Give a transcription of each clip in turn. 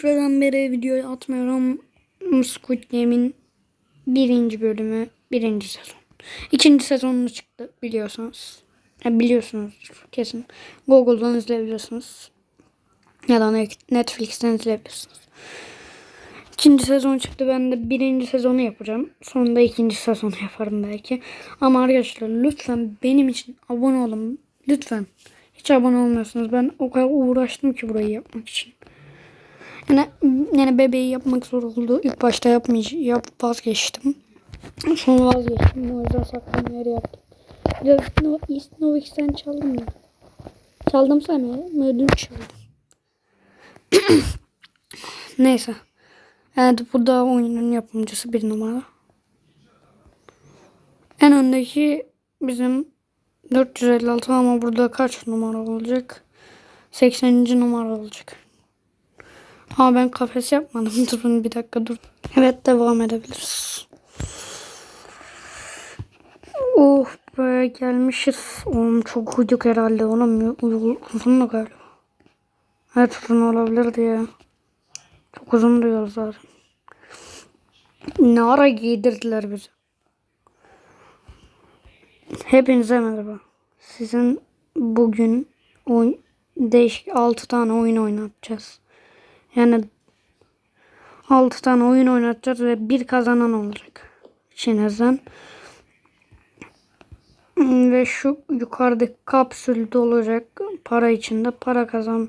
süreden beri video atmıyorum. Squid Game'in birinci bölümü, birinci sezon. İkinci sezonunu çıktı biliyorsunuz. Ya biliyorsunuz kesin. Google'dan izleyebilirsiniz. Ya da Netflix'ten izleyebilirsiniz. İkinci sezon çıktı. Ben de birinci sezonu yapacağım. Sonunda ikinci sezonu yaparım belki. Ama arkadaşlar lütfen benim için abone olun. Lütfen. Hiç abone olmuyorsunuz. Ben o kadar uğraştım ki burayı yapmak için. Yani, yani bebeği yapmak zor oldu. İlk başta yapmayacağım. Yap, vazgeçtim. Sonra vazgeçtim. O yüzden saklanma yeri yaptım. Biraz no, East Novix'ten çaldım ya. Çaldım sana. Ödül çaldım. Neyse. Evet bu da oyunun yapımcısı bir numara. En öndeki bizim 456 ama burada kaç numara olacak? 80. numara olacak. Ama ben kafes yapmadım. Durun bir dakika dur. Evet devam edebiliriz. Oh be gelmişiz. Oğlum çok uyuduk herhalde. Oğlum yol uzun mu galiba? Evet uzun olabilirdi ya. Çok uzun diyor zaten. Ne ara giydirdiler bizi. Hepinize merhaba. Sizin bugün oyun, değişik 6 tane oyun oynatacağız. Yani 6 tane oyun oynatacağız ve bir kazanan olacak. İçinizden. Ve şu yukarıdaki kapsülde olacak para içinde para kazan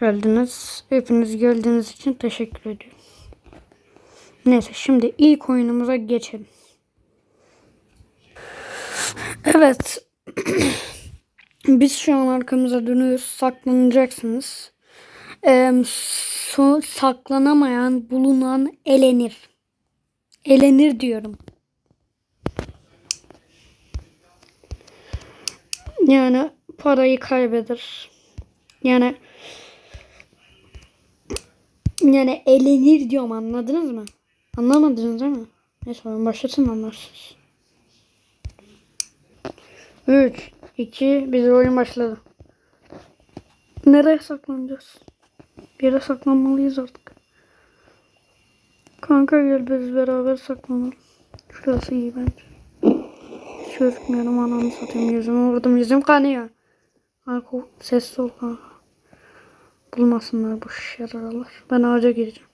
geldiniz. Hepiniz geldiğiniz için teşekkür ediyorum. Neyse şimdi ilk oyunumuza geçelim. Evet. Biz şu an arkamıza dönüyoruz. Saklanacaksınız. Ee, so saklanamayan, bulunan elenir. Elenir diyorum. Yani parayı kaybeder. Yani yani elenir diyorum anladınız mı? Anlamadınız değil mi? Neyse ben başlasın anlarsınız. 3, 2, bir oyun başladı. Nereye saklanacağız? Bir yere saklanmalıyız artık. Kanka gel biz beraber saklanalım. Şurası iyi bence. Hiç gözükmüyorum anamı satayım yüzümü vurdum yüzüm kanıyor. Kanka sessiz ol kanka. Bulmasınlar bu şeralar. Ben ağaca gireceğim.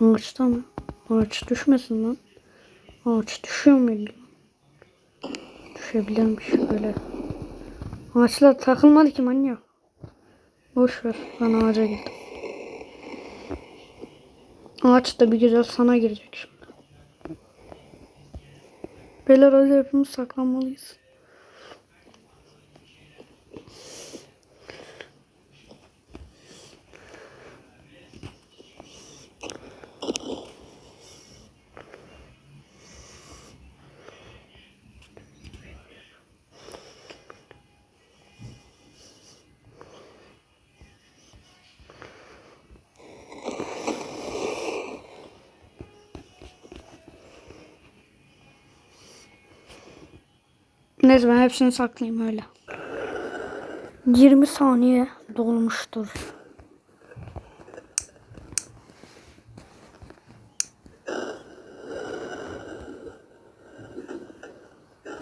Ağaçta mı? Ağaç düşmesin lan. Ağaç düşüyor muydu? Düşebilirmiş böyle. Ağaçlar takılmadı ki manyak. Boş ver. Ben ağaca girdim. Ağaç da bir güzel sana girecek şimdi. Beyler hadi hepimiz saklanmalıyız. Neyse ben hepsini saklayayım öyle. 20 saniye dolmuştur.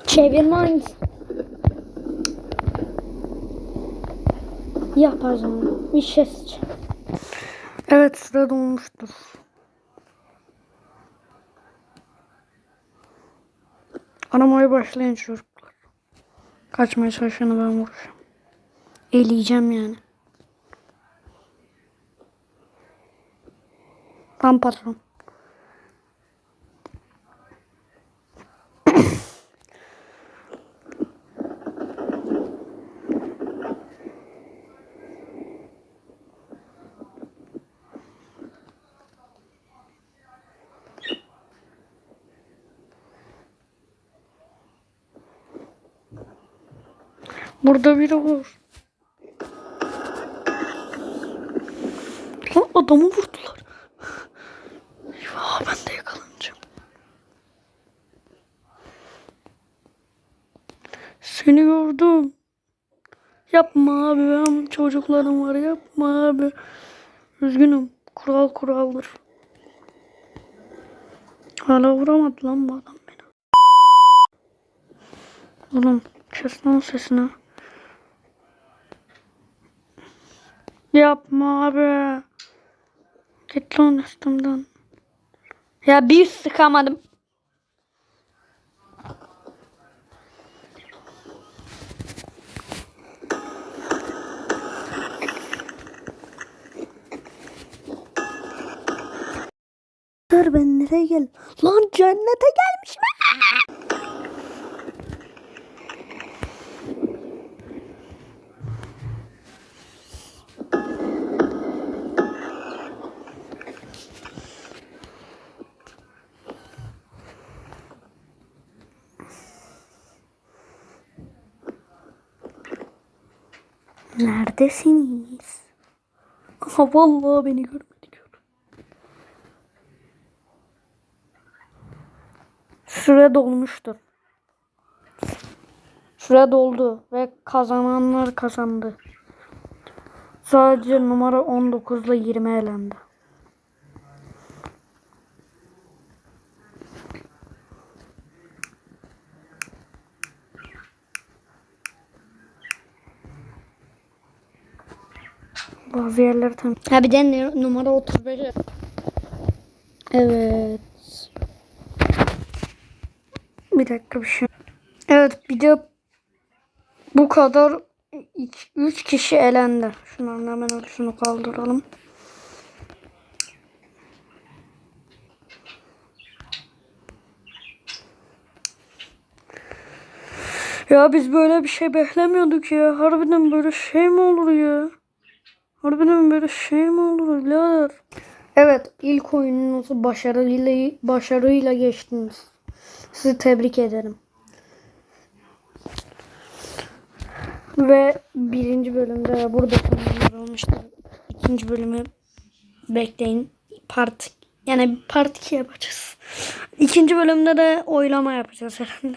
Çevirme hangisi? Yapacağım. Bir şey seçeceğim. Evet sıra dolmuştur. Aramaya başlayın çocuklar. Kaçmaya çalışanı ben vuracağım. Eleyeceğim yani. Tam patron. Burada biri var. Lan adamı vurdular. Ya ben de yakalanacağım. Seni gördüm. Yapma abi ben çocuklarım var yapma abi. Üzgünüm. Kural kuraldır. Hala vuramadı lan bu adam beni. Oğlum kes lan sesini. Yapma abi. Git lan üstümden. Ya bir sıkamadım. Dur ben nereye gel? Lan cennete gelmiş mi? Neredesiniz? Aha vallahi beni görmedi gör. Süre dolmuştur. Süre doldu ve kazananlar kazandı. Sadece numara 19 ile 20 elendi. Bazı yerleri tam. Ha bir de numara 35. Evet. Bir dakika bir şey. Evet bir de bu kadar 3 kişi elendi. Şunların hemen ölçüsünü kaldıralım. Ya biz böyle bir şey beklemiyorduk ya. Harbiden böyle şey mi olur ya? Harbiden böyle şey mi olur birader? Evet ilk oyununuzu başarıyla, başarıyla geçtiniz. Sizi tebrik ederim. Ve birinci bölümde burada sonlandırılmıştır. İkinci bölümü bekleyin. Part yani part 2 yapacağız. İkinci bölümde de oylama yapacağız herhalde.